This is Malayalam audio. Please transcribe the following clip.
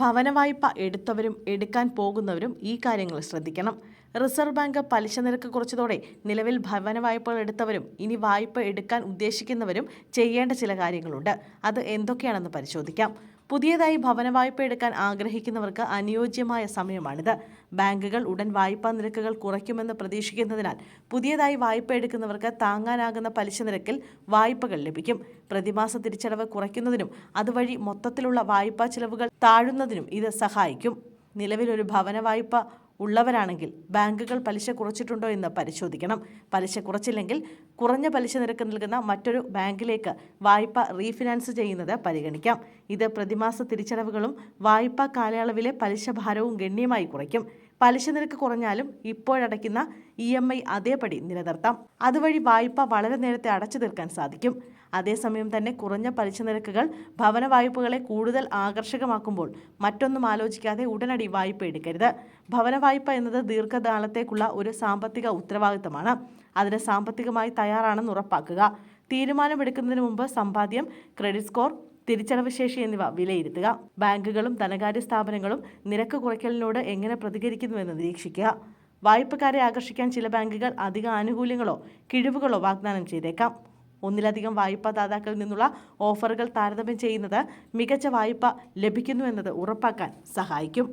ഭവന വായ്പ എടുത്തവരും എടുക്കാൻ പോകുന്നവരും ഈ കാര്യങ്ങൾ ശ്രദ്ധിക്കണം. റിസർവ് ബാങ്ക് പലിശ നിരക്ക് കുറച്ചതോടെ നിലവിൽ ഭവന വായ്പകൾ എടുത്തവരും ഇനി വായ്പ എടുക്കാൻ ഉദ്ദേശിക്കുന്നവരും ചെയ്യേണ്ട ചില കാര്യങ്ങളുണ്ട്. അത് എന്തൊക്കെയാണെന്ന് പരിശോധിക്കാം. പുതിയതായി ഭവന വായ്പ എടുക്കാൻ ആഗ്രഹിക്കുന്നവർക്ക് അനുയോജ്യമായ സമയമാണിത്. ബാങ്കുകൾ ഉടൻ വായ്പാ നിരക്കുകൾ കുറയ്ക്കുമെന്ന് പ്രതീക്ഷിക്കുന്നതിനാൽ പുതിയതായി വായ്പ എടുക്കുന്നവർക്ക് താങ്ങാനാകുന്ന പലിശ നിരക്കിൽ വായ്പകൾ ലഭിക്കും. പ്രതിമാസ തിരിച്ചടവ് കുറയ്ക്കുന്നതിനും അതുവഴി മൊത്തത്തിലുള്ള വായ്പാ ചിലവുകൾ താഴുന്നതിനും ഇത് സഹായിക്കും. നിലവിലൊരു ഭവന വായ്പ ഉള്ളവരാണെങ്കിൽ ബാങ്കുകൾ പലിശ കുറച്ചിട്ടുണ്ടോ എന്ന് പരിശോധിക്കണം. പലിശ കുറച്ചില്ലെങ്കിൽ കുറഞ്ഞ പലിശ നിരക്ക് നൽകുന്ന മറ്റൊരു ബാങ്കിലേക്ക് വായ്പ റീഫിനാൻസ് ചെയ്യുന്നത് പരിഗണിക്കാം. ഇത് പ്രതിമാസ തിരിച്ചടവുകളും വായ്പാ കാലയളവിലെ പലിശ ഭാരവും ഗണ്യമായി കുറയ്ക്കും. പലിശ നിരക്ക് കുറഞ്ഞാലും ഇപ്പോഴടയ്ക്കുന്ന ഇ എം ഐ അതേപടി നിലനിർത്താം. അതുവഴി വായ്പ വളരെ നേരത്തെ അടച്ചു തീർക്കാൻ സാധിക്കും. അതേസമയം തന്നെ കുറഞ്ഞ പലിശ നിരക്കുകൾ ഭവന വായ്പകളെ കൂടുതൽ ആകർഷകമാക്കുമ്പോൾ മറ്റൊന്നും ആലോചിക്കാതെ ഉടനടി വായ്പ എടുക്കരുത്. ഭവന വായ്പ എന്നത് ദീർഘകാലത്തേക്കുള്ള ഒരു സാമ്പത്തിക ഉത്തരവാദിത്തമാണ്. അതിന് സാമ്പത്തികമായി തയ്യാറാണെന്ന് ഉറപ്പാക്കുക. തീരുമാനമെടുക്കുന്നതിന് മുമ്പ് സമ്പാദ്യം ക്രെഡിറ്റ് സ്കോർ തിരിച്ചടവ് ശേഷി എന്നിവ വിലയിരുത്തുക. ബാങ്കുകളും ധനകാര്യ സ്ഥാപനങ്ങളും നിരക്ക് കുറയ്ക്കലിനോട് എങ്ങനെ പ്രതികരിക്കുന്നുവെന്ന് നിരീക്ഷിക്കുക. വായ്പക്കാരെ ആകർഷിക്കാൻ ചില ബാങ്കുകൾ അധിക ആനുകൂല്യങ്ങളോ കിഴിവുകളോ വാഗ്ദാനം ചെയ്തേക്കാം. ഒന്നിലധികം വായ്പാദാതാക്കളിൽ നിന്നുള്ള ഓഫറുകൾ താരതമ്യം ചെയ്യുന്നത് മികച്ച വായ്പ ലഭിക്കുന്നുവെന്നത് ഉറപ്പാക്കാൻ സഹായിക്കും.